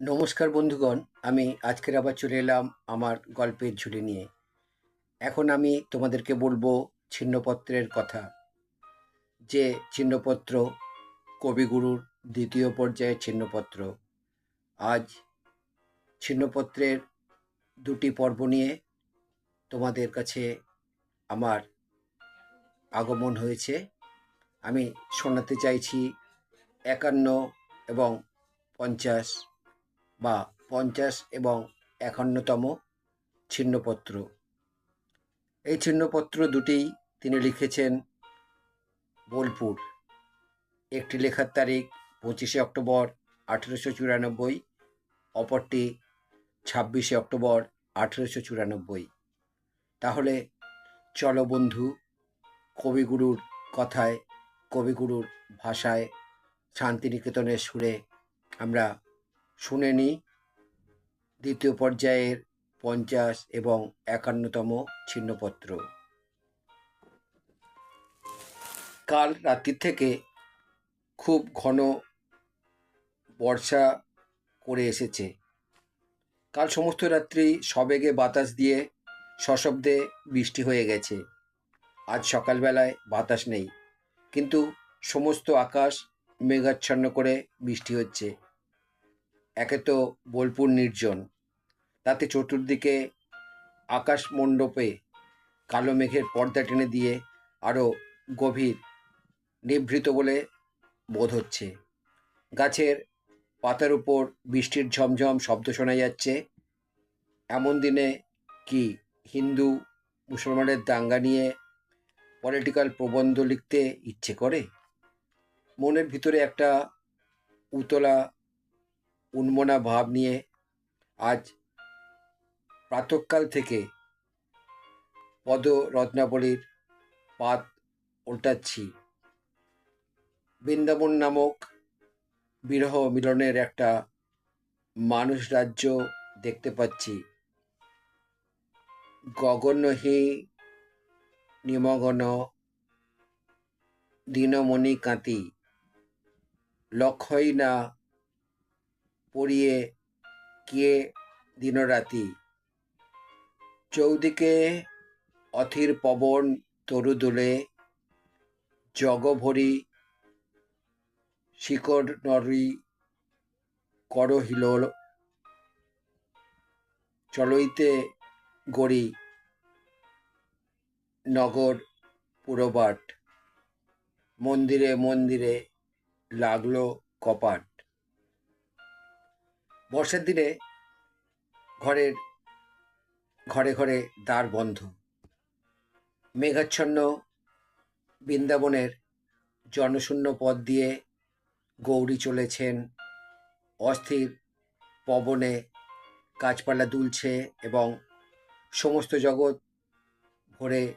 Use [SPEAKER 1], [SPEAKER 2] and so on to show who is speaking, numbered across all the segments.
[SPEAKER 1] নমস্কার বন্ধুগণ, আমি আজকের আবার চলে এলাম আমার গল্পের ঝুলি নিয়ে। এখন আমি তোমাদেরকে বলব ছিন্নপত্রের কথা, যে ছিন্নপত্র কবিগুরুর দ্বিতীয় পর্যায়ের ছিন্নপত্র। আজ ছিন্নপত্রের দুটি পর্ব নিয়ে তোমাদের কাছে আমার আগমন হয়েছে। আমি শোনাতে চাইছি একান্ন এবং পঞ্চাশ বা পঞ্চাশ এবং একান্নতম ছিন্নপত্র। এই ছিন্নপত্র দুটি তিনি লিখেছেন বোলপুর। একটি লেখার তারিখ পঁচিশে অক্টোবর আঠেরোশো চুরানব্বই, অপরটি ছাব্বিশে অক্টোবর আঠেরোশো চুরানব্বই। তাহলে চলো বন্ধু, কবিগুরুর কথায়, কবিগুরুর ভাষায় শান্তিনিকেতনের সুরে আমরা শুনে নিই দ্বিতীয় পর্যায়ের পঞ্চাশ এবং একান্নতম ছিন্নপত্র। কাল রাত্রি থেকে খুব ঘন বর্ষা করে এসেছে। কাল সমস্ত রাত্রি সবেগে বাতাস দিয়ে সশব্দে বৃষ্টি হয়ে গেছে। আজ সকালবেলায় বাতাস নেই, কিন্তু সমস্ত আকাশ মেঘাচ্ছন্ন করে বৃষ্টি হচ্ছে। একে তো বোলপুর নির্জন। তাতে চতুর্দিকে আকাশ মণ্ডপে কালো মেঘের পর্দা টেনে দিয়ে আরও গভীর নিভৃত বলে বোধ হচ্ছে। গাছের পাতার উপর বৃষ্টির ঝমঝম শব্দ শোনা যাচ্ছে। এমন দিনে কি হিন্দু মুসলমানের দাঙ্গা নিয়ে পলিটিক্যাল প্রবন্ধ লিখতে ইচ্ছে করে? মনের ভিতরে একটা উতলা উন্মনা ভাব নিয়ে আজ প্রাতকাল থেকে পদ রত্নাবলীর পাত উল্টাচ্ছি। বৃন্দাবন নামক বিরহ মিলনের একটা মানুষ রাজ্য দেখতে পাচ্ছি। গগনহি নিমগন দিনমণি কাঁতি। লক্ষই না পড়িয়ে কে দিনরাতি। চৌদিকে অথির পবন তরু দোলে, জগভরি শিকড় নরি করহিল চলইতে গড়ি নগর পুরবাট। মন্দিরে মন্দিরে লাগল কপাট। বর্ষার দিনে ঘরের, ঘরে ঘরে দ্বার বন্ধ। মেঘাচ্ছন্ন বৃন্দাবনের জনশূন্য পথ দিয়ে গৌরী চলেছেন। অস্থির পবনে গাছপালা দুলছে এবং সমস্ত জগৎ ভরে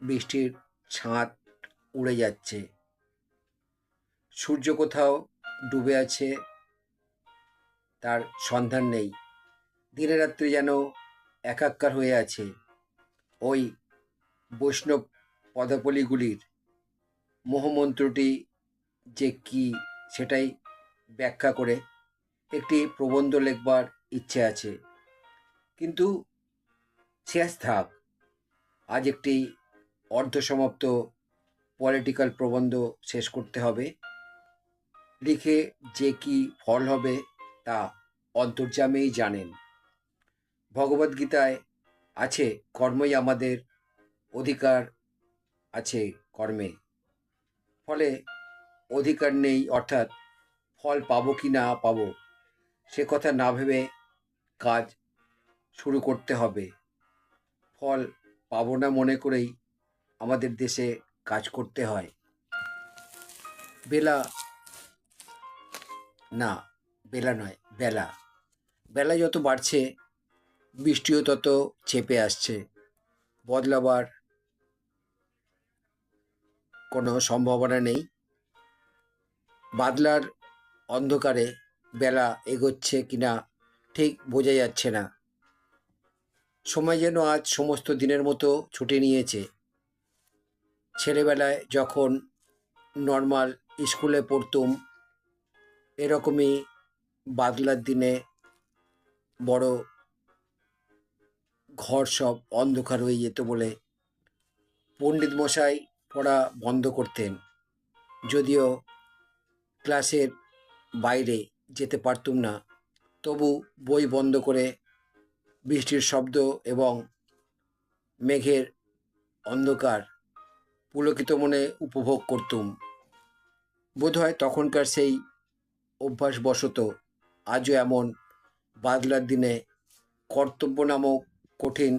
[SPEAKER 1] বৃষ্টির ছাঁদ উড়ে যাচ্ছে। সূর্য কোথাও ডুবে আছে তার সন্ধান নেই। দিনে রাত্রি যেন একাকার হয়ে আছে। ওই বৈষ্ণব পদাবলীগুলির মোহমন্ত্রটি যে কি সেটাই ব্যাখ্যা করে একটি প্রবন্ধ লেখবার ইচ্ছে আছে। কিন্তু শেষ থাক। আজ একটি অর্ধসমাপ্ত পলিটিক্যাল প্রবন্ধ শেষ করতে হবে। লিখে যে কি ফল হবে তা অন্তর্যামেই জানেন। ভগবদ্গীতায় আছে, কর্মই আমাদের অধিকার আছে কর্মে। ফলে অধিকার নেই অর্থাৎ ফল পাবো কি না পাবো, সে কথা না ভেবে কাজ শুরু করতে হবে। ফল পাবো না মনে করেই আমাদের দেশে কাজ করতে হয়। বেলা না বেলা নয়, বেলা। বেলা যত বাড়ছে, বৃষ্টিও তত চেপে আসছে। বদলাবার কোনো সম্ভাবনা নেই। বাদলার অন্ধকারে বেলা এগোচ্ছে কিনা ঠিক বোঝা যাচ্ছে না। সময় যেন আজ সমস্ত দিনের মতো ছুটে নিয়েছে। ছেলেবেলায় যখন নর্মাল স্কুলে পড়তুম, এরকমই বাদলার দিনে বড় ঘর সব অন্ধকার হয়ে যেত বলে পণ্ডিত মশাই পড়া বন্ধ করতেন। যদিও ক্লাসের বাইরে যেতে পারতুম না, তবু বই বন্ধ করে বৃষ্টির শব্দ এবং মেঘের অন্ধকার পুলকিত মনে উপভোগ করতুম। বোধহয় তখনকার সেই অভ্যাসবশত আজও এমন বাদলার দিনে কর্তব্য নামক কঠিন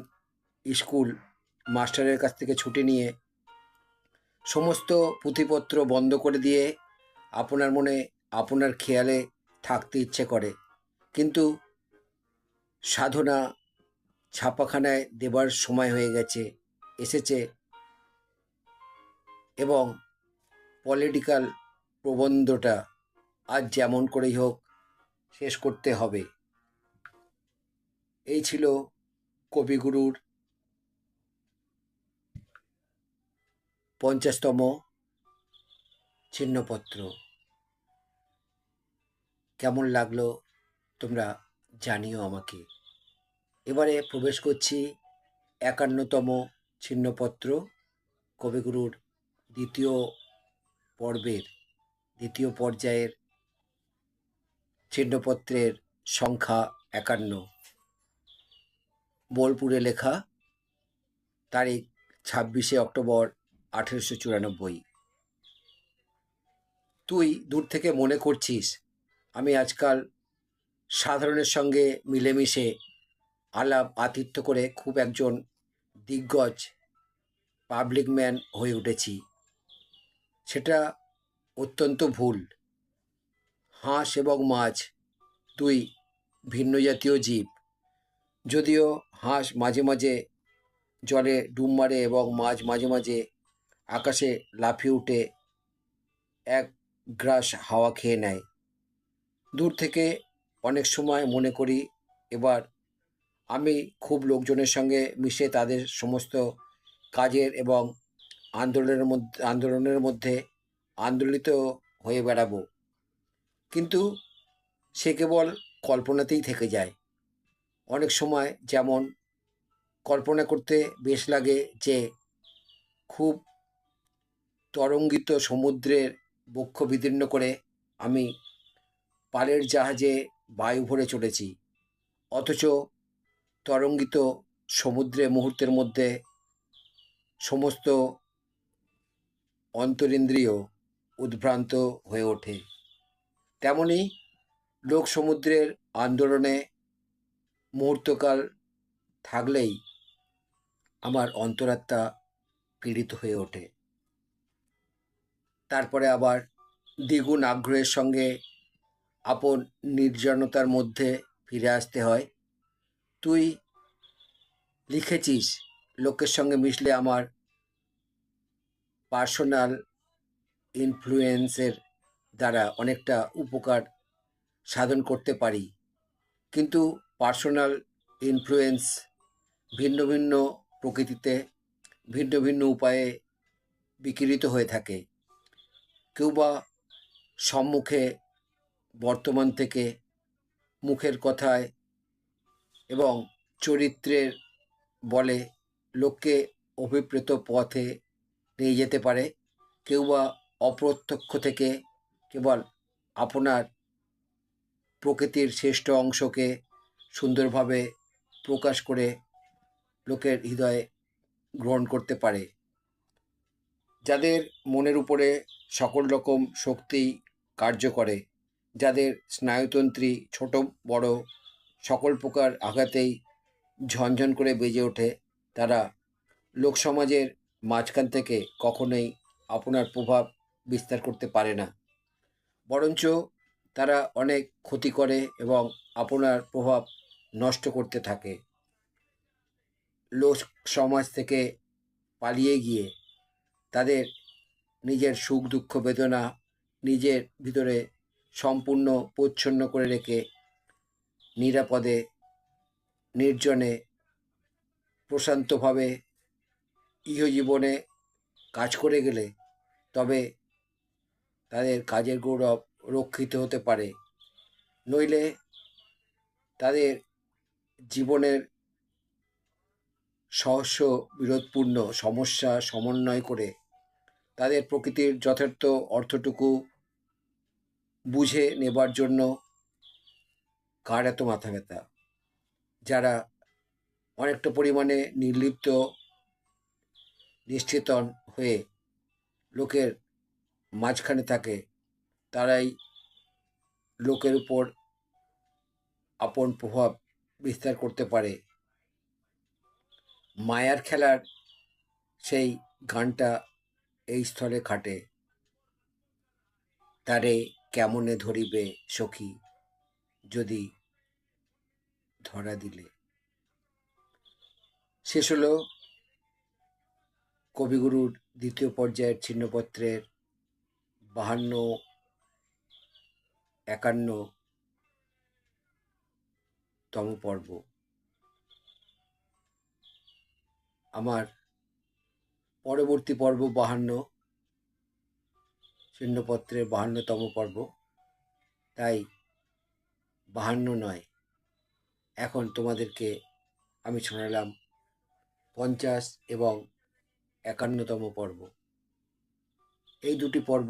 [SPEAKER 1] স্কুল মাস্টারের কাছ থেকে ছুটি নিয়ে সমস্ত পুঁথিপত্র বন্ধ করে দিয়ে আপনার মনে আপনার খেয়ালে থাকতে ইচ্ছে করে। কিন্তু সাধনা ছাপাখানায় দেবার সময় হয়ে গেছে, এসেছে এবং পলিটিক্যাল প্রবন্ধটা আজ যেমন করেই হোক শেষ করতে হবে। এই ছিল কবিগুরুর পঞ্চাশতম ছিন্নপত্র। কেমন লাগল তোমরা জানিও আমাকে। এবারে প্রবেশ করছি একান্নতম ছিন্নপত্র, কবিগুরুর দ্বিতীয় পর্বের, দ্বিতীয় পর্যায়ের ছিন্নপত্রের সংখ্যা একান্ন। বোলপুরে লেখা, তারিখ ছাব্বিশে অক্টোবর আঠেরোশো চুরানব্বই। তুই দূর থেকে মনে করছিস, আমি আজকাল সাধারণের সঙ্গে মিলেমিশে আলাপ আতিথ্য করে খুব একজন দিগ্গজ পাবলিক ম্যান হয়ে উঠেছি। সেটা অত্যন্ত ভুল। হাঁস এবং মাছ দুই ভিন্ন জাতীয় জীব। যদিও হাঁস মাঝে মাঝে জলে ডুব মারে এবং মাছ মাঝে মাঝে আকাশে লাফিয়ে উঠে এক গ্রাস হাওয়া খেয়ে নেয়। দূর থেকে অনেক সময় মনে করি, এবার আমি খুব লোকজনের সঙ্গে মিশে তাদের সমস্ত কাজের এবং আন্দোলনের মধ্যে আন্দোলনের মধ্যে আন্দোলিত হয়ে বেড়াবো। কিন্তু সে কেবল কল্পনাতেই থেকে যায়। অনেক সময় যেমন কল্পনা করতে বেশ লাগে যে, খুব তরঙ্গিত সমুদ্রের বক্ষ বিদীর্ণ করে আমি পালের জাহাজে বায়ু ভরে চলেছি অথচ তরঙ্গিত সমুদ্রে মুহূর্তের মধ্যে সমস্ত অন্তরিন্দ্রিয় উদ্ভ্রান্ত হয়ে ওঠে। তেমনি লোক সমুদ্রের আন্দোলনে মুহূর্তকাল থাকলেই আমার অন্তরাত্মা পীড়িত হয়ে ওঠে। তারপরে আবার দ্বিগুণ আগ্রহের সঙ্গে আপন নির্জনতার মধ্যে ফিরে আসতে হয়। তুই লিখেছিস, লোকের সঙ্গে মিশলে আমার পার্সোনাল ইনফ্লুয়েন্সের দ্বারা অনেকটা উপকার সাধন করতে পারি। কিন্তু পার্সোনাল ইনফ্লুয়েন্স ভিন্ন ভিন্ন প্রকৃতিতে, ভিন্ন ভিন্ন উপায়ে বিকিরিত হয়ে থাকে। কেউ বা সম্মুখে, বর্তমান থেকে মুখের কথায় এবং চরিত্রের বলে লোককে অভিপ্রেত পথে নিয়ে যেতে পারে। কেউ বা অপ্রত্যক্ষ থেকে কেবল আপনার প্রকৃতির শ্রেষ্ঠ অংশকে সুন্দরভাবে প্রকাশ করে লোকের হৃদয়ে গ্রহণ করতে পারে। যাদের মনের উপরে সকল রকম শক্তি কার্য করে, যাদের স্নায়ুতন্ত্রী ছোট, বড় সকল প্রকার আঘাতেই ঝনঝন করে বেজে ওঠে, তারা লোকসমাজের মাঝখান থেকে কখনোই আপনার প্রভাব বিস্তার করতে পারে না। বরঞ্চ তারা অনেক ক্ষতি করে এবং আপনার প্রভাব নষ্ট করতে থাকে। লোক সমাজ থেকে পালিয়ে গিয়ে তাদের নিজের সুখ, দুঃখ, বেদনা নিজের ভিতরে সম্পূর্ণ পরিচ্ছন্ন করে রেখে নিরাপদে, নির্জনে, প্রশান্তভাবে ইহজীবনে কাজ করে গেলে তবে তাদের কাজের গৌরব রক্ষিত হতে পারে। নইলে তাদের জীবনের সহস্য বিরোধপূর্ণ সমস্যা সমন্বয় করে তাদের প্রকৃতির যথার্থ অর্থটুকু বুঝে নেবার জন্য কার এত মাথা ব্যথা? যারা অনেকটা পরিমাণে নির্লিপ্ত নিশ্চেতন হয়ে লোকের মাঝখানে থাকে, তারাই লোকের উপর আপন প্রভাব বিস্তার করতে পারে। মায়ার খেলার সেই গানটা এই স্থলে খাটে। তারে কেমনে ধরিবে সখী যদি ধরা দিলে? শেষ হলো কবিগুরুর দ্বিতীয় পর্যায়ের ছিন্নপত্রের বাহান্ন, একান্ন তম পর্ব। আমার পরবর্তী পর্ব বাহান্ন ছিন্নপত্রের বাহান্নতম পর্ব। তাই বাহান্ন নয়, এখন তোমাদেরকে আমি শোনালাম পঞ্চাশ এবং একান্নতম পর্ব। এই দুটি পর্ব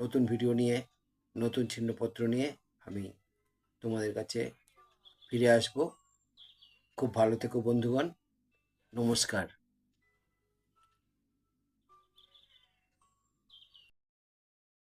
[SPEAKER 1] নতুন ভিডিও নিয়ে, নতুন ছিন্নপত্র নিয়ে আমি তোমাদের কাছে ফিরে আসব। খুব ভালো থেকো বন্ধুগণ। নমস্কার।